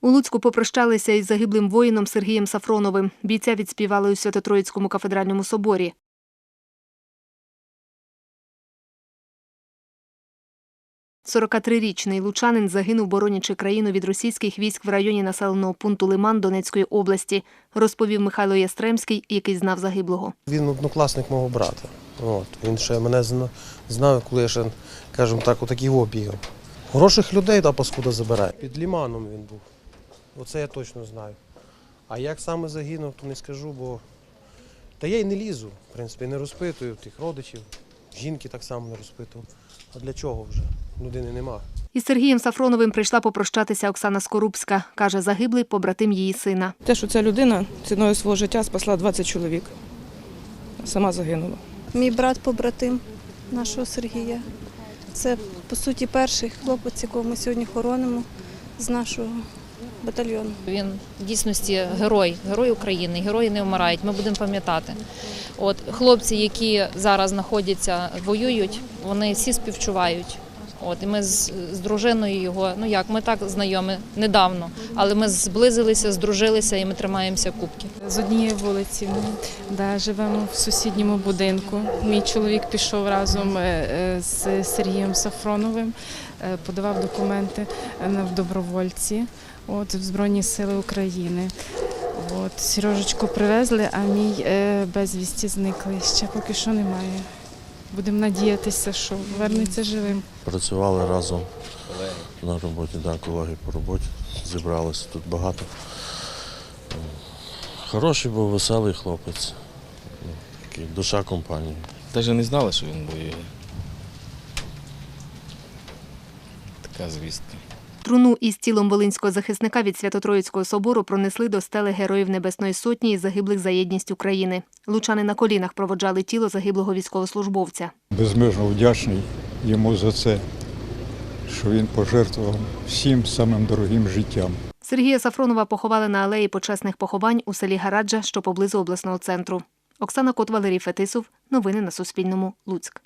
У Луцьку попрощалися із загиблим воїном Сергієм Сафроновим. Бійця відспівали у Свято-Троїцькому кафедральному соборі. – 43-річний лучанин загинув, боронячи країну від російських військ в районі населеного пункту Лиман Донецької області, розповів Михайло Ястремський, який знав загиблого. Він однокласник мого брата. От. Він ще мене зна- знав, коли я ще, скажімо так, отакий бігав. Хороших людей та паскуда забирає. Під ліманом він був. Оце я точно знаю. А як саме загинув, то не скажу, бо та я й не лізу, в принципі, не розпитую тих родичів. Жінки так само не розпитував. А для чого вже? Людини нема. Із Сергієм Сафроновим прийшла попрощатися Оксана Скорубська. Каже, загиблий побратим її сина. Те, що ця людина ціною свого життя спасла 20 чоловік. Сама загинула. Мій брат побратим нашого Сергія. Це, по суті, перший хлопець, якого ми сьогодні хоронимо з нашого батальйону. Він в дійсності герой, герой України, герої не вмирають. Ми будемо пам'ятати. От хлопці, які зараз знаходяться, воюють, вони всі співчувають. От і ми з, з дружиною його, ну як ми так знайомі недавно, але ми зблизилися, здружилися і ми тримаємося кубки. З однієї вулиці ми да, живемо в сусідньому будинку. Мій чоловік пішов разом е, е, з Сергієм Сафроновим, е, подавав документи в добровольці от, в Збройні Сили України. От, Сережечку привезли, а мій безвісті зникли. Ще поки що немає. Будемо надіятися, що вернеться живим. Працювали разом на роботі, да, колеги по роботі. Зібралися тут багато. Хороший був веселий хлопець. Такий, душа компанії. Навіть не знали, що він воює. Така звістка. Труну із тілом волинського захисника від Свято-Троїцького собору пронесли до стели Героїв Небесної Сотні і загиблих за єдність України. Лучани на колінах проводжали тіло загиблого військовослужбовця. безмежно вдячний йому за це, що він пожертвував всім самим дорогим життям. Сергія Сафронова поховали на алеї почесних поховань у селі Гараджа, що поблизу обласного центру. Оксана Кот, Валерій Фетисов. Новини на Суспільному. Луцьк.